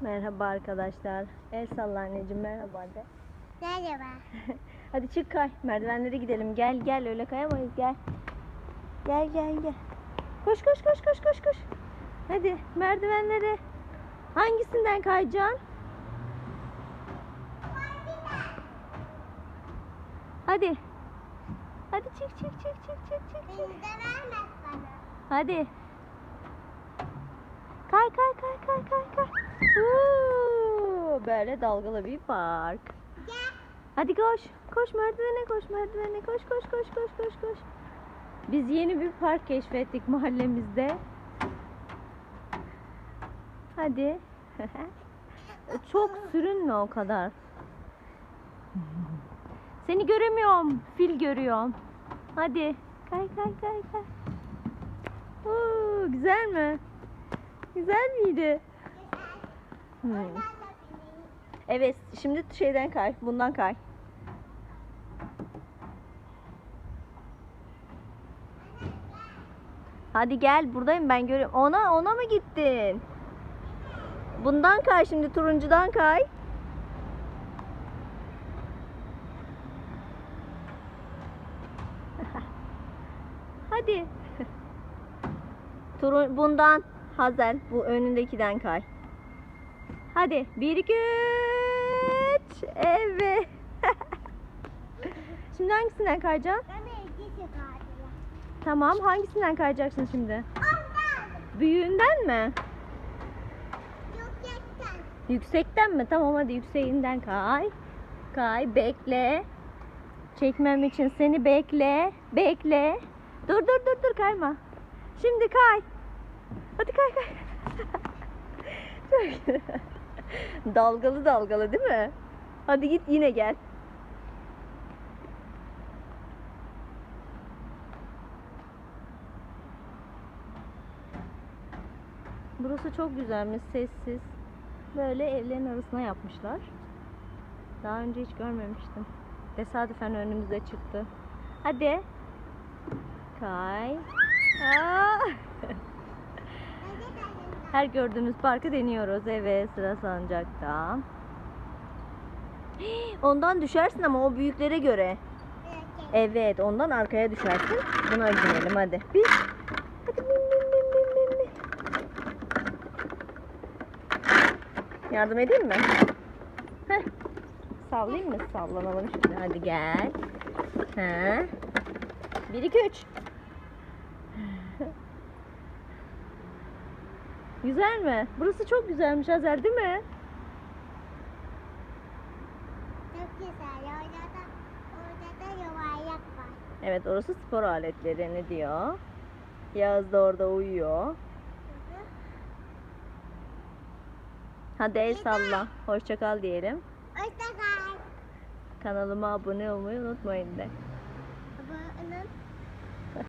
Merhaba arkadaşlar. El salla anneciğim merhaba de. Merhaba. Hadi çık kay. Merdivenlere gidelim. Gel gel öyle kayamayız gel. Gel gel gel. Koş koş koş koş koş koş. Hadi merdivenlere. Hangisinden kayacaksın? Hadi. Hadi çık çık çık çık çık çık. Beni çık. de vermez bana. Hadi. Kay kay kay kay kay. Huu, Böyle dalgalı bir park. Hadi koş. Koş merdivene koş merdivene koş koş koş koş koş koş. Biz yeni bir park keşfettik mahallemizde. Hadi. Çok sürünme o kadar. Seni göremiyorum. Fil görüyorum. Hadi. Kay kay kay kay. Oo, güzel mi? Güzel miydi? Hmm. Evet, şimdi şeyden kay, bundan kay. Hadi gel, buradayım ben görüyorum. Ona, ona mı gittin? Bundan kay şimdi, turuncudan kay. Hadi. Turun, bundan Hazel, bu önündekiden kay. Hadi. Bir, iki, üç. Evet. şimdi hangisinden kayacaksın? Bana ikisi kaldı. Tamam. Hangisinden kayacaksın şimdi? Ondan. Büyüğünden mi? Yüksekten. Yüksekten mi? Tamam hadi yükseğinden kay. Kay. Bekle. Çekmem için seni bekle. Bekle. Dur dur dur dur kayma. Şimdi kay. Hadi kay kay. Çok güzel. dalgalı dalgalı değil mi? Hadi git yine gel. Burası çok güzelmiş, sessiz. Böyle evlerin arasına yapmışlar. Daha önce hiç görmemiştim. Tesadüfen önümüze çıktı. Hadi. Kay. Aa! Her gördüğümüz parkı deniyoruz. Evet sıra sancakta. Ondan düşersin ama o büyüklere göre. Evet ondan arkaya düşersin. Buna binelim hadi. Bir. Hadi bin bin bin bin bin. Yardım edeyim mi? Heh. Sallayayım mı? Sallanalım şimdi. Hadi gel. Ha. Bir iki üç. Güzel mi? Burası çok güzelmiş Azer değil mi? Çok güzel. Orada da, orada da yuvarlak var. Evet orası spor aletlerini diyor. Yağız da orada uyuyor. Hadi el salla. Hoşça kal diyelim. Hoşça kal. Kanalıma abone olmayı unutmayın de.